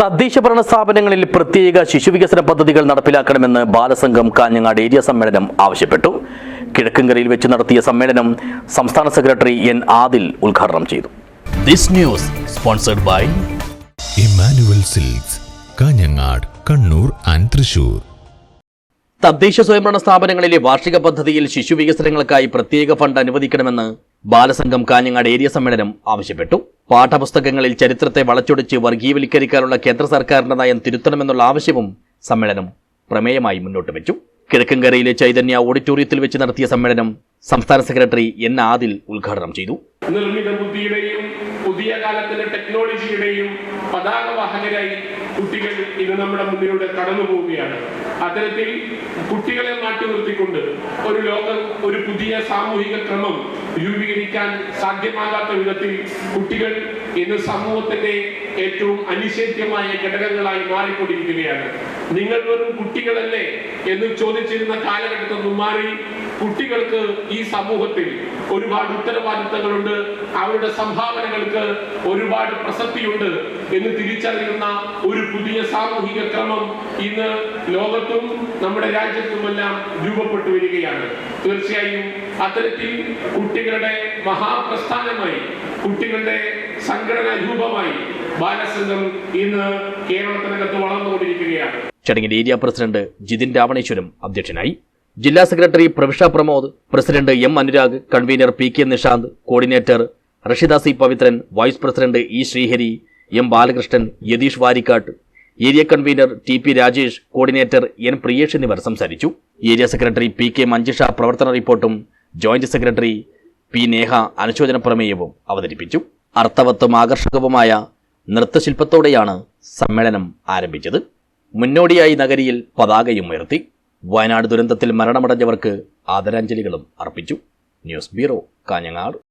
തദ്ദേശ ഭരണ സ്ഥാപനങ്ങളിൽ പ്രത്യേക ശിശുവികസന പദ്ധതികൾ നടപ്പിലാക്കണമെന്ന് ബാലസംഘം കാഞ്ഞങ്ങാട് ഏരിയ സമ്മേളനം ആവശ്യപ്പെട്ടു. കിഴക്കങ്കരയിൽ വെച്ച് നടത്തിയ സമ്മേളനം സംസ്ഥാന സെക്രട്ടറി എൻ ആദിൽ ഉദ്ഘാടനം ചെയ്തു. This news sponsored by Emmanuel silks Kanhangad Kannur and Thrissur തദ്ദേശ സ്വയംഭരണ സ്ഥാപനങ്ങളിലെ വാർഷിക പദ്ധതിയിൽ ശിശു വികസനങ്ങൾക്കായി പ്രത്യേക ഫണ്ട് അനുവദിക്കണമെന്ന് ബാലസംഘം കാഞ്ഞങ്ങാട് ഏരിയ സമ്മേളനം ആവശ്യപ്പെട്ടു. പാഠപുസ്തകങ്ങളിൽ ചരിത്രത്തെ വളച്ചൊടിച്ച് വർഗീയവൽക്കരിക്കാനുള്ള കേന്ദ്ര സർക്കാരിന്റെ നയം തിരുത്തണമെന്നുള്ള ആവശ്യവും സമ്മേളനം പ്രമേയമായി മുന്നോട്ട് വെച്ചു. കിഴക്കൻകരയിലെ ചൈതന്യ ഓഡിറ്റോറിയത്തിൽ വെച്ച് നടത്തിയ സമ്മേളനം സംസ്ഥാന സെക്രട്ടറി എൻ ആദിൽ ഉദ്ഘാടനം ചെയ്തു. നിർമ്മിത ബുദ്ധിയുടെയും പുതിയ കാലത്തിലെ ടെക്നോളജിയുടെയും പതാകവാഹകരായി കുട്ടികൾ ഇത് നമ്മുടെ മുന്നിലൂടെ കടന്നു പോവുകയാണ് അത്തരത്തിൽ കുട്ടികളെ മാറ്റി നിർത്തിക്കൊണ്ട് ഒരു ലോകം ഒരു പുതിയ സാമൂഹിക ക്രമം രൂപീകരിക്കാൻ സാധ്യമാകാത്ത വിധത്തിൽ കുട്ടികൾ ഇന്ന് സമൂഹത്തിന്റെ ഏറ്റവും അനിഷേധ്യമായ ഘടകങ്ങളായി മാറിക്കൊണ്ടിരിക്കുകയാണ്. നിങ്ങൾ വെറും കുട്ടികളല്ലേ എന്ന് ചോദിച്ചിരുന്ന കാലഘട്ടത്തിൽ മാറി കുട്ടികൾക്ക് ഈ സമൂഹത്തിൽ ഒരുപാട് ഉത്തരവാദിത്തങ്ങളുണ്ട്. അവരുടെ സംഭാവനകൾക്ക് ഒരുപാട് പ്രസക്തിയുണ്ട് എന്ന് തിരിച്ചറിയുന്ന ഒരു പുതിയ സാമൂഹിക ക്രമം ഇന്ന് ലോകത്തും നമ്മുടെ രാജ്യത്തുമെല്ലാം രൂപപ്പെട്ടു വരികയാണ്. തീർച്ചയായും അത്തരത്തിൽ കുട്ടികളുടെ മഹാപ്രസ്ഥാനമായി കുട്ടികളുടെ സംഘടനാ രൂപമായി ബാലസംഘം ഇന്ന് കേരളത്തിനകത്ത് വളർന്നുകൊണ്ടിരിക്കുകയാണ്. ചടങ്ങിൽ ഏരിയ പ്രസിഡന്റ് ജിതിൻ രാവണേശ്വരം അധ്യക്ഷനായി. ജില്ലാ secretary Pravisha Pramod president M Anurag convener P K Nishanth coordinator Rashida C Pavithran vice president E Sreehari M Balakrishnan Yatheesh Varikkattu area convener T P Rajesh coordinator N Priyesh എന്നിവർ സംസാരിച്ചു. Area secretary P K Manjusha പ്രവർത്തന റിപ്പോർട്ടും joint secretary P Neha അനുശോചന പ്രമേയവും അവതരിപ്പിച്ചു. അർത്ഥവത്വം ആകർഷകവുമായ നൃത്തശില്പത്തോടെയാണ് സമ്മേളനം ആരംഭിച്ചത്. മുന്നോടിയായി നഗരിയിൽ പതാകയും ഉയർത്തി വയനാട് ദുരന്തത്തിൽ മരണമടഞ്ഞവർക്ക് ആദരാഞ്ജലികളും അർപ്പിച്ചു. News bureau Kanhangad.